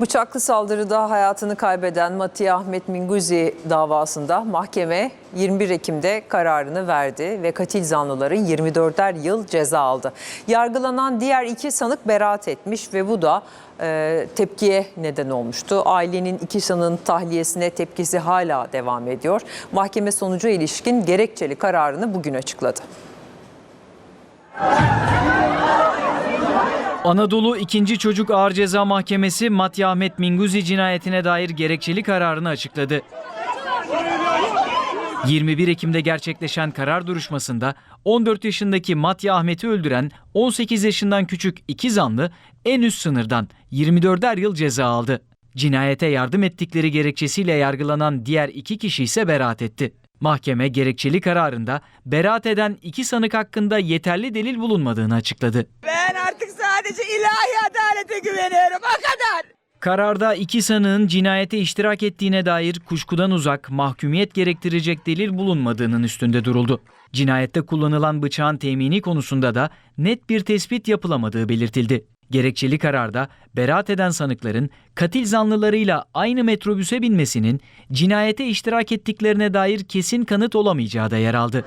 Bıçaklı saldırıda hayatını kaybeden Mati Ahmet Minguzi davasında mahkeme 21 Ekim'de kararını verdi ve katil zanlıların 24'er yıl ceza aldı. Yargılanan diğer iki sanık beraat etmiş ve bu da e, tepkiye neden olmuştu. Ailenin iki sanığın tahliyesine tepkisi hala devam ediyor. Mahkeme sonucu ilişkin gerekçeli kararını bugün açıkladı. Anadolu 2. Çocuk Ağır Ceza Mahkemesi Matya Ahmet Minguzi cinayetine dair gerekçeli kararını açıkladı. 21 Ekim'de gerçekleşen karar duruşmasında 14 yaşındaki Matya Ahmet'i öldüren 18 yaşından küçük iki zanlı en üst sınırdan 24'er yıl ceza aldı. Cinayete yardım ettikleri gerekçesiyle yargılanan diğer iki kişi ise beraat etti. Mahkeme gerekçeli kararında beraat eden iki sanık hakkında yeterli delil bulunmadığını açıkladı. Ben artık sadece ilahi adalete güveniyorum. O kadar. Kararda iki sanığın cinayete iştirak ettiğine dair kuşkudan uzak, mahkumiyet gerektirecek delil bulunmadığının üstünde duruldu. Cinayette kullanılan bıçağın temini konusunda da net bir tespit yapılamadığı belirtildi. Gerekçeli kararda beraat eden sanıkların katil zanlılarıyla aynı metrobüse binmesinin cinayete iştirak ettiklerine dair kesin kanıt olamayacağı da yer aldı.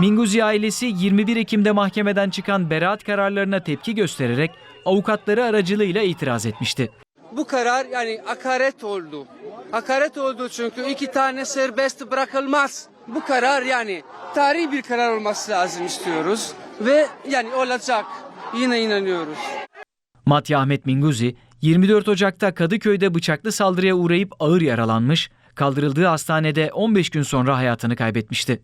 Minguzi ailesi 21 Ekim'de mahkemeden çıkan beraat kararlarına tepki göstererek avukatları aracılığıyla itiraz etmişti. Bu karar yani hakaret oldu. Hakaret oldu çünkü iki tane serbest bırakılmaz. Bu karar yani tarihi bir karar olması lazım istiyoruz ve yani olacak. Yine inanıyoruz. Matya Ahmet Minguzi 24 Ocak'ta Kadıköy'de bıçaklı saldırıya uğrayıp ağır yaralanmış, kaldırıldığı hastanede 15 gün sonra hayatını kaybetmişti.